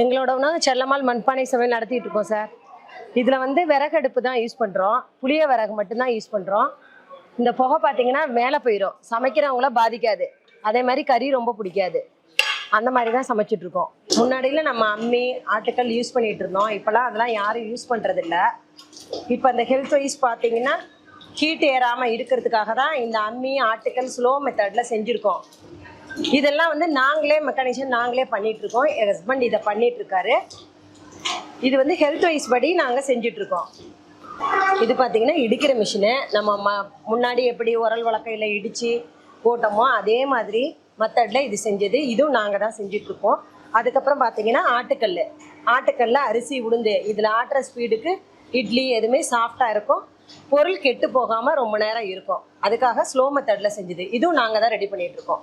எங்களோட உணவு செல்லம்மாள் மண்பானை சமையல் நடத்திட்டு இருக்கோம் சார். இதில் வந்து விறகு அடுப்பு தான் யூஸ் பண்ணுறோம் புளிய விறகு மட்டும்தான் யூஸ் பண்ணுறோம் இந்த புகை பார்த்தீங்கன்னா மேலே போயிடும் சமைக்கிறவங்கள பாதிக்காது. அதே மாதிரி கறி ரொம்ப பிடிக்காது. அந்த மாதிரி தான் சமைச்சிட்டு இருக்கோம். முன்னாடியில் நம்ம அம்மி ஆட்டுக்கல் யூஸ் பண்ணிட்டு இருந்தோம். இப்போலாம் அதெல்லாம் யாரும் யூஸ் பண்ணுறதில்ல இப்போ அந்த ஹெல்த் வைஸ் பார்த்தீங்கன்னா ஹீட் ஏறாமல் இருக்கிறதுக்காக தான் இந்த அம்மி ஆட்டுக்கல் ஸ்லோ மெத்தடில் செஞ்சுருக்கோம். இதெல்லாம் வந்து நாங்களே மெக்கானிஷன் நாங்களே பண்ணிட்டு இருக்கோம் என் ஹஸ்பண்ட் இதை பண்ணிட்டு இருக்காரு இது வந்து ஹெல்த் வைஸ் படி நாங்கள் செஞ்சுட்டு இருக்கோம் இது பார்த்தீங்கன்னா இடிக்கிற மிஷினு நம்ம ம முன்னாடி எப்படி உரல் வழக்கையில் இடித்து போட்டோமோ அதே மாதிரி மெத்தடில் இது செஞ்சது. இதுவும் நாங்கள் தான் செஞ்சிட்ருக்கோம் அதுக்கப்புறம் பார்த்தீங்கன்னா ஆட்டுக்கல் ஆட்டுக்கல்ல அரிசி உளுந்து. இதில் ஆட்டுற ஸ்பீடுக்கு இட்லி எதுவுமே சாஃப்டாக இருக்கும். பொருள் கெட்டு போகாமல் ரொம்ப நேரம் இருக்கும். அதுக்காக ஸ்லோ மெத்தடில் செஞ்சுது. இதுவும் நாங்கள் தான் ரெடி பண்ணிகிட்ருக்கோம்